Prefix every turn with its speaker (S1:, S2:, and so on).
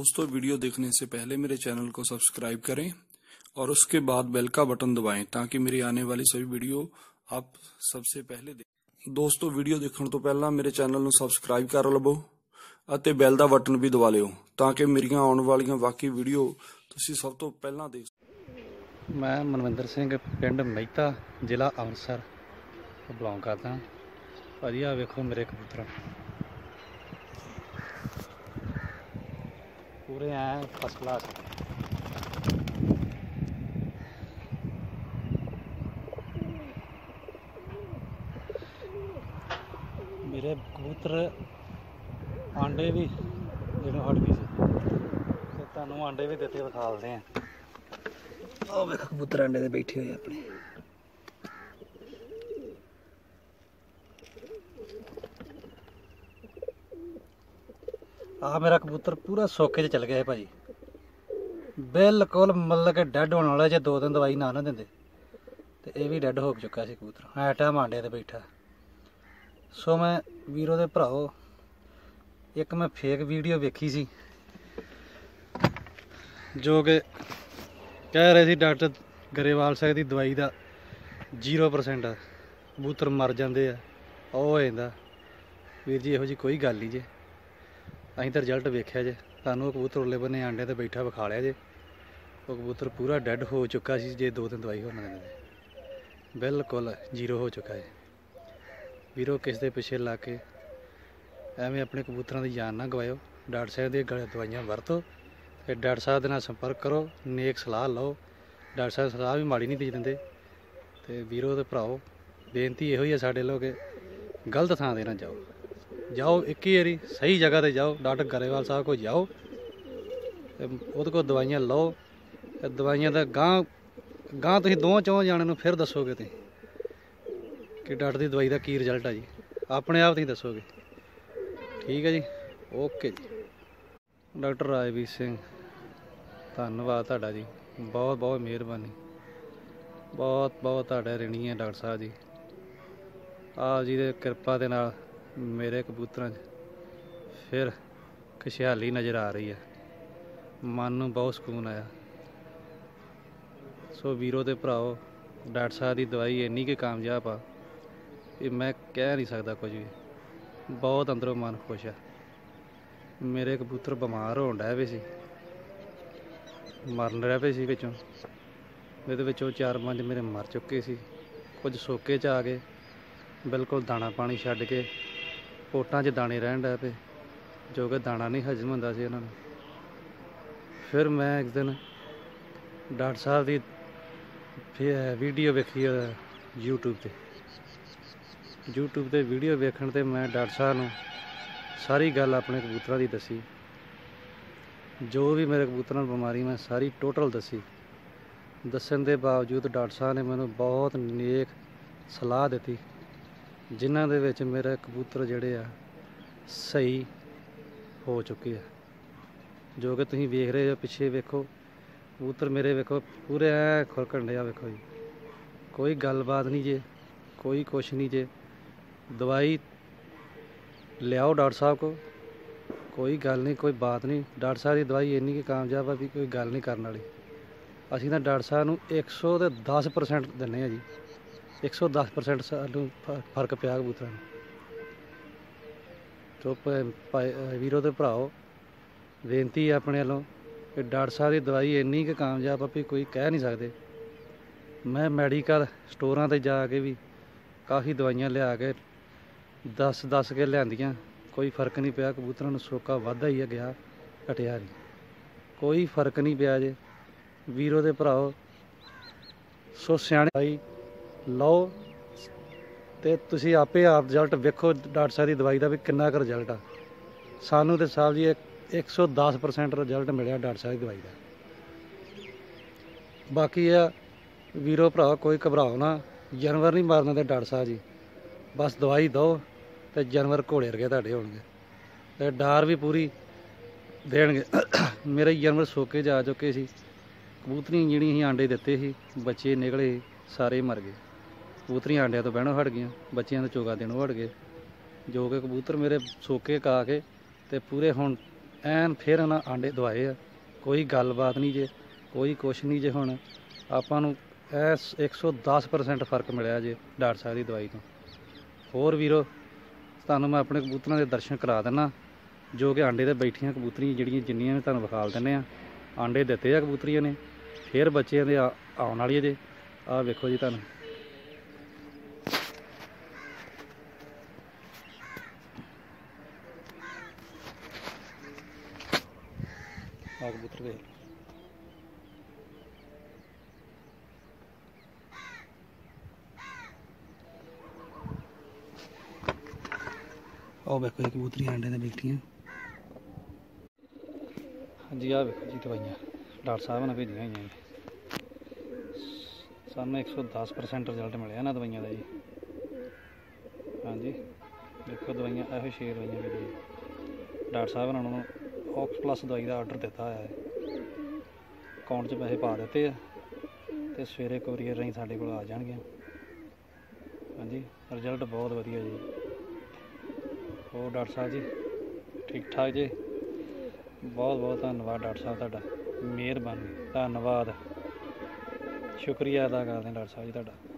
S1: दोस्तों वीडियो देखने से पहले मेरे चैनल को सब्सक्राइब करें और उसके बाद बेल का बटन दबाएं ताकि मेरी आने वाली सभी वीडियो ਆਪ सबसे ਪਹਿਲੇ ਦੇਖ ਦੋਸਤੋ ਵੀਡੀਓ ਦੇਖਣ ਤੋਂ ਪਹਿਲਾਂ ਮੇਰੇ ਚੈਨਲ ਨੂੰ ਸਬਸਕ੍ਰਾਈਬ ਕਰ ਲਵੋ ਅਤੇ ਬੈਲ ਦਾ ਬਟਨ ਵੀ ਦਬਾ ਲਿਓ ਤਾਂ ਕਿ ਮੇਰੀਆਂ ਆਉਣ ਵਾਲੀਆਂ ਬਾਕੀ ਵੀਡੀਓ ਤੁਸੀਂ ਸਭ ਤੋਂ ਪਹਿਲਾਂ ਦੇਖ ਸਕੋ
S2: ਮੈਂ ਮਨਵਿੰਦਰ ਸਿੰਘ ਪਿੰਡ ਮਹਿਤਾ ਜ਼ਿਲ੍ਹਾ ਅੰਮ੍ਰਿਤਸਰ ਤੋਂ ਬਿਲੋਂਗ ਕਰਦਾ ਭਾਜੀ ਆ ਵੇਖੋ ਮੇਰੇ ਕਬੂਤਰ ਪੂਰੇ ਐ ਫਸਟ ਕਲਾਸ ਮੇਰੇ ਕਬੂਤਰ ਆਂਡੇ ਵੀ ਜਿਹਨੂੰ ਹਟ ਗਈ ਸੀ ਤੇ ਤੁਹਾਨੂੰ ਆਂਡੇ ਵੀ ਦਿੱਤੇ ਵਿਖਾ ਦਿੰਦੇ ਆ ਉਹ ਵੇਖ ਕਬੂਤਰ ਅੰਡੇ ਤੇ ਬੈਠੇ ਹੋਏ ਆਪਣੇ ਆ ਮੇਰਾ ਕਬੂਤਰ ਪੂਰਾ ਸੋਕੇ 'ਚ ਚਲ ਗਿਆ ਹੈ ਭਾਜੀ। ਬਿਲਕੁਲ ਮਤਲਬ ਕਿ ਡੈੱਡ ਹੋਣ ਵਾਲਾ ਜੇ ਦੋ ਦਿਨ ਦਵਾਈ ਨਾ ਨਾ ਦਿੰਦੇ। ਤੇ ਇਹ ਵੀ ਡੈੱਡ ਹੋ ਚੁੱਕਾ ਸੀ ਕਬੂਤਰ। ਐਟਾ ਟਾਈਮ ਤੇ ਬੈਠਾ। ਸੋ ਮੈਂ ਵੀਰੋ ਦੇ ਭਰਾਓ ਇੱਕ ਮੈਂ ਫੇਕ ਵੀਡੀਓ ਵੇਖੀ ਸੀ। ਜੋ ਕਿ ਕਹਿ ਰਹੇ ਸੀ ਡਾਕਟਰ ਗਰੇਵਾਲ ਸਾਹਿਬ ਦੀ ਦਵਾਈ ਦਾ 0% ਆ। ਕਬੂਤਰ ਮਰ ਜਾਂਦੇ ਆ। ਉਹ ਹੋ ਜਾਂਦਾ। ਵੀਰ ਜੀ, ਇਹੋ ਜੀ ਕੋਈ ਗੱਲ ਨਹੀਂ ਜੇ। ਅਸੀਂ ਤਾਂ ਰਿਜ਼ਲਟ ਵੇਖਿਆ ਜੇ। ਤੁਹਾਨੂੰ ਉਹ ਕਬੂਤਰ ਉਰਲੇ ਬੰਨੇ ਆਂਡੇ ਤੇ ਬੈਠਾ ਵਿਖਾ ਲਿਆ ਜੇ। ਉਹ ਕਬੂਤਰ ਪੂਰਾ ਡੈੱਡ ਹੋ ਚੁੱਕਾ ਸੀ ਜੇ ਦੋ ਦਿਨ ਦਵਾਈ ਹੋਣ ਦਿੰਦੇ। ਬਿਲਕੁਲ ਜ਼ੀਰੋ ਹੋ ਚੁੱਕਾ ਹੈ ਵੀਰੋ, ਕਿਸ ਦੇ ਪਿੱਛੇ ਲਾ ਕੇ ਐਵੇਂ ਆਪਣੇ ਕਬੂਤਰਾਂ ਦੀ ਜਾਨ ਨਾ ਗਵਾਇਓ। ਡਾਕਟਰ ਸਾਹਿਬ ਦੀਆਂ ਗਲੇ, ਦਵਾਈਆਂ ਵਰਤੋ ਤੇ ਡਾਕਟਰ ਸਾਹਿਬ ਦੇ ਨਾਲ ਸੰਪਰਕ ਕਰੋ। ਨੇਕ ਸਲਾਹ ਲਓ। ਡਾਕਟਰ ਸਾਹਿਬ ਸਲਾਹ ਵੀ ਮਾੜੀ ਨਹੀਂ ਦੇ ਦਿੰਦੇ। ਤੇ ਵੀਰੋ ਤੇ ਭਰਾਓ, ਬੇਨਤੀ ਇਹੋ ਹੀ ਹੈ ਸਾਡੇ ਲੋਕੇ, ਗਲਤ ਥਾਂ ਤੇ ਨਾ ਜਾਓ। ਜਾਓ ਇੱਕ ਹੀ ਵਾਰੀ, ਸਹੀ ਜਗ੍ਹਾ ਤੇ ਜਾਓ, ਡਾਕਟਰ ਗਰੇਵਾਲ ਸਾਹਿਬ ਕੋਲ ਜਾਓ, ਤੇ ਉਹਦੇ ਕੋਲ ਦਵਾਈਆਂ ਲਓ, ਤੇ ਦਵਾਈਆਂ ਦਾ ਗਾਂ ਗਾਂ ਤੁਸੀਂ ਦੋਵਾਂ ਚੋਂ ਜਾਣਿਆਂ ਨੂੰ ਫਿਰ ਦੱਸੋਗੇ ਤੁਸੀਂ ਕਿ ਡਾਕਟਰ ਦੀ ਦਵਾਈ ਦਾ ਕੀ ਰਿਜ਼ਲਟ ਆ ਜੀ। ਆਪਣੇ ਆਪ ਤੁਸੀਂ ਦੱਸੋਗੇ। ਠੀਕ ਹੈ ਜੀ, ਓਕੇ ਜੀ। ਡਾਕਟਰ ਰਾਜਵੀਰ ਸਿੰਘ, ਧੰਨਵਾਦ ਤੁਹਾਡਾ ਜੀ। ਬਹੁਤ ਬਹੁਤ ਮਿਹਰਬਾਨੀ। ਬਹੁਤ ਬਹੁਤ ਤੁਹਾਡਾ ਰਿਣੀ ਹੈ ਡਾਕਟਰ ਸਾਹਿਬ ਜੀ। ਆਪ ਜੀ ਦੇ ਕਿਰਪਾ ਦੇ ਨਾਲ ਮੇਰੇ ਕਬੂਤਰਾਂ 'ਚ ਫਿਰ ਖੁਸ਼ਹਾਲੀ ਨਜ਼ਰ ਆ ਰਹੀ ਹੈ। ਮਨ ਨੂੰ ਬਹੁਤ ਸਕੂਨ ਆਇਆ। ਸੋ ਵੀਰੋ ਤੇ ਭਰਾਓ, ਡਾਕਟਰ ਸਾਹਿਬ ਦੀ ਦਵਾਈ ਇੰਨੀ ਕਿ ਕਾਮਯਾਬ ਆ ਇਹ ਮੈਂ ਕਹਿ ਨਹੀਂ ਸਕਦਾ ਕੁਝ ਵੀ। ਬਹੁਤ ਅੰਦਰੋਂ ਮਨ ਖੁਸ਼ ਆ। ਮੇਰੇ ਕਬੂਤਰ ਬਿਮਾਰ ਹੋਣ ਡੈ ਪਏ ਸੀ। ਮਰਨ ਰਹਿ ਪਏ ਸੀ ਵਿੱਚੋਂ। ਇਹਦੇ ਵਿੱਚੋਂ ਚਾਰ ਪੰਜ ਮੇਰੇ ਮਰ ਚੁੱਕੇ ਸੀ। ਕੁਝ ਸੋਕੇ 'ਚ ਆ ਗਏ। ਬਿਲਕੁਲ ਦਾਣਾ ਪਾਣੀ ਛੱਡ ਕੇ ਪੋਟਾਂ 'ਚ ਦਾਣੇ ਰਹਿਣ ਡੈ ਪਏ, ਜੋ ਕਿ ਦਾਣਾ ਨਹੀਂ ਹਜਮ ਹੁੰਦਾ ਸੀ ਇਹਨਾਂ ਨੂੰ। ਫਿਰ ਮੈਂ ਇੱਕ ਦਿਨ ਡਾਕਟਰ ਸਾਹਿਬ ਦੀ ਫਿਰ ਵੀਡੀਓ ਵੇਖੀ ਆ YouTube ਤੇ। YouTube ਤੇ ਵੀਡੀਓ ਵੇਖਣ ਤੇ ਮੈਂ ਡਾਕਟਰ ਸਾਹਿਬ ਨੂੰ ਸਾਰੀ ਗੱਲ ਆਪਣੇ ਕਬੂਤਰਾਂ ਦੀ ਦੱਸੀ। ਜੋ ਵੀ ਮੇਰੇ ਕਬੂਤਰਾਂ ਨੂੰ ਬਿਮਾਰੀ ਮੈਂ ਸਾਰੀ ਟੋਟਲ ਦੱਸੀ। ਦੱਸਣ ਦੇ ਬਾਵਜੂਦ ਡਾਕਟਰ ਸਾਹਿਬ ਨੇ ਮੈਨੂੰ ਬਹੁਤ ਨੇਕ ਸਲਾਹ ਦਿੱਤੀ। ਜਿਨ੍ਹਾਂ ਦੇ ਵਿੱਚ ਮੇਰੇ ਕਬੂਤਰ ਜਿਹੜੇ ਆ, ਸਹੀ ਹੋ ਚੁੱਕੇ ਆ। ਜੋ ਕਿ ਤੁਸੀਂ ਵੇਖ ਰਹੇ ਹੋ, ਪਿੱਛੇ ਵੇਖੋ ਕਬੂਤਰ ਮੇਰੇ ਵੇਖੋ, ਪੂਰੇ ਐ ਖੁਰਕਣ ਡਿਆ ਵੇਖੋ ਜੀ। ਕੋਈ ਗੱਲਬਾਤ ਨਹੀਂ ਜੇ, ਕੋਈ ਕੁਛ ਨਹੀਂ ਜੇ। ਦਵਾਈ ਲਿਆਓ ਡਾਕਟਰ ਸਾਹਿਬ ਕੋ ਕੋਈ ਗੱਲ ਨਹੀਂ, ਕੋਈ ਬਾਤ ਨਹੀਂ। ਡਾਕਟਰ ਸਾਹਿਬ ਦੀ ਦਵਾਈ ਇੰਨੀ ਕਿ ਕਾਮਯਾਬ ਆ ਵੀ ਕੋਈ ਗੱਲ ਨਹੀਂ ਕਰਨ ਵਾਲੀ। ਅਸੀਂ ਤਾਂ ਡਾਕਟਰ ਸਾਹਿਬ ਨੂੰ 100 ਤੇ 10% ਦਿੰਨੇ ਆ ਜੀ। 110% ਸਾਨੂੰ ਫ- ਫ਼ਰਕ ਪਿਆ ਕਬੂਤਰਾਂ ਨੂੰ। ਚੁੱਪ ਵੀਰੋ ਤੇ ਭਰਾਓ, ਬੇਨਤੀ ਹੈ ਆਪਣੇ ਵੱਲੋਂ ਕਿ ਡਾਕਟਰ ਸਾਹਿਬ ਦੀ ਦਵਾਈ ਇੰਨੀ ਕਿ ਕਾਮਯਾਬ ਆ ਵੀ ਕੋਈ ਕਹਿ ਨਹੀਂ ਸਕਦੇ। ਮੈਂ ਮੈਡੀਕਲ ਸਟੋਰਾਂ ਤੇ ਜਾ ਕੇ ਵੀ ਕਾਫੀ ਦਵਾਈਆਂ ਲਿਆ ਕੇ 10 10 ਕੇ ਲਿਆਂਦੀਆਂ, ਕੋਈ ਫ਼ਰਕ ਨਹੀਂ ਪਿਆ, ਕਬੂਤਰਾਂ ਨੂੰ ਸੋਕਾ ਵਾਧਾ ਹੀ ਆ ਗਿਆ ਘਟਿਆ ਨਹੀਂ। ਕੋਈ ਫ਼ਰਕ ਨਹੀਂ ਪਿਆ ਜੇ। ਵੀਰੋ ਦੇ ਭਰਾਓ, ਸੋ ਸਿਆਣੇ ਭਾਈ ਲਓ, ਤੇ ਤੁਸੀਂ ਆਪੇ ਆਪ ਰਿਜ਼ਲਟ ਵੇਖੋ, ਡਾਕਟਰ ਸਾਹਿਬ ਦੀ ਦਵਾਈ ਦਾ ਵੀ ਕਿੰਨਾ ਕੁ ਰਿਜ਼ਲਟ ਆ। ਸਾਨੂੰ ਤੇ ਸਾਹਿਬ ਜੀ ਇੱਕ 110% ਰਿਜ਼ਲਟ ਮਿਲਿਆ ਡਾਕਟਰ ਸਾਹਿਬ ਦੀ ਦਵਾਈ ਦਾ। ਬਾਕੀ ਆ, ਵੀਰੋ ਭਰਾ ਕੋਈ ਘਬਰਾਓ ਨਾ। ਜਾਨਵਰ ਨਹੀਂ ਮਾਰਨਾ ਤੇ ਡਾਕਟਰ ਸਾਹਿਬ ਜੀ। ਬਸ ਦਵਾਈ ਦਿਓ ਤੇ ਜਾਨਵਰ ਘੋੜੇ ਵਰਗੇ ਤੁਹਾਡੇ ਹੋਣਗੇ। ਤੇ ਡਾਰ ਵੀ ਪੂਰੀ ਦੇਣਗੇ। ਮੇਰੇ ਜਾਨਵਰ ਸੋਕੇ ਜਾ ਚੁੱਕੇ ਸੀ। ਕਬੂਤਰੀਆਂ ਜਿਹੜੀਆਂ ਸੀ ਆਂਡੇ ਦਿੱਤੇ ਸੀ। ਬੱਚੇ ਨਿਕਲੇ ਸਾਰੇ ਮਰ ਗਏ। ਕਬੂਤਰੀਆਂ ਆਂਡਿਆਂ ਤੋਂ ਬਹਿਣੋਂ ਹਟ ਗਈਆਂ, ਬੱਚਿਆਂ ਦਾ ਚੋਗਾ ਦੇਣੋਂ ਹਟ ਗਏ। ਜੋ ਕਿ ਕਬੂਤਰ ਮੇਰੇ ਸੋਕੇ ਕਾ ਕੇ ਤੇ ਪੂਰੇ ਹੁਣ ਐਨ ਫਿਰ ਇਹਨਾਂ ਆਂਡੇ ਦਵਾਏ ਆ। ਕੋਈ ਗੱਲਬਾਤ ਨਹੀਂ ਜੇ, ਕੋਈ ਕੁਛ ਨਹੀਂ ਜੇ ਹੁਣ। ਆਪਾਂ ਨੂੰ ਐਸ 110% ਫ਼ਰਕ ਮਿਲਿਆ ਜੇ ਡਾਕਟਰ ਸਾਹਿਬ ਦੀ ਦਵਾਈ ਤੋਂ। ਹੋਰ ਵੀਰੋ, ਤੁਹਾਨੂੰ ਮੈਂ ਆਪਣੇ ਕਬੂਤਰਾਂ ਦੇ ਦਰਸ਼ਨ ਕਰਾ ਦਿੰਨਾ। ਜੋ ਕਿ ਆਂਡੇ ਤੇ ਬੈਠੀਆਂ ਕਬੂਤਰੀਆਂ ਜਿਹੜੀਆਂ ਜਿੰਨੀਆਂ ਵੀ ਤੁਹਾਨੂੰ ਵਿਖਾਲ ਦਿੰਨੇ ਆ, ਆਂਡੇ ਦਿੱਤੇ ਆ ਕਬੂਤਰੀਆਂ ਨੇ। ਫਿਰ ਬੱਚਿਆਂ ਦੇ ਆ- ਆਉਣ ਵਾਲੀ ਹੈ ਜੇ। ਆਹ ਵੇਖੋ ਜੀ ਤੁਹਾਨੂੰ। ਆ ਕਬੂਤਰ ਵੇਖ ਉਹ ਵੇਖੋ ਜੀ ਕਬੂਤਰੀ ਆਂਡੇ ਤੇ ਬੈਠੀਆਂ। ਹਾਂਜੀ ਆ ਵੇਖੋ ਜੀ ਦਵਾਈਆਂ। ਡਾਕਟਰ ਸਾਹਿਬ ਨੇ ਭੇਜੀਆਂ ਹੋਈਆਂ ਜੀ ਸਾਨੂੰ 110% ਰਿਜ਼ਲਟ ਮਿਲਿਆ ਨਾ ਦਵਾਈਆਂ ਦਾ ਜੀ। ਹਾਂਜੀ, ਦੇਖੋ ਦਵਾਈਆਂ, ਇਹੋ ਛੇ ਦਵਾਈਆਂ ਵੀ ਡਾਕਟਰ ਸਾਹਿਬ ਨੇ ਉਹਨਾਂ ਨੂੰ ਆਕਸ ਪਲੱਸ ਦਵਾਈ ਦਾ ਆਰਡਰ ਦਿੱਤਾ ਹੋਇਆ ਹੈ। ਅਕਾਊਂਟ 'ਚ ਪੈਸੇ ਪਾ ਦਿੱਤੇ ਆ ਤੇ ਸਵੇਰੇ ਕੋਰੀਅਰ ਰਾਹੀਂ ਸਾਡੇ ਕੋਲ ਆ ਜਾਣਗੇ ਹਾਂਜੀ ਰਿਜ਼ਲਟ ਬਹੁਤ ਵਧੀਆ ਜੀ। ਹੋਰ ਡਾਕਟਰ ਸਾਹਿਬ ਜੀ, ਠੀਕ ਠਾਕ ਜੀ? ਬਹੁਤ ਬਹੁਤ ਧੰਨਵਾਦ ਡਾਕਟਰ ਸਾਹਿਬ ਤੁਹਾਡਾ। ਮਿਹਰਬਾਨੀ, ਧੰਨਵਾਦ। ਸ਼ੁਕਰੀਆ ਅਦਾ ਕਰਦੇ ਡਾਕਟਰ ਸਾਹਿਬ ਜੀ ਤੁਹਾਡਾ।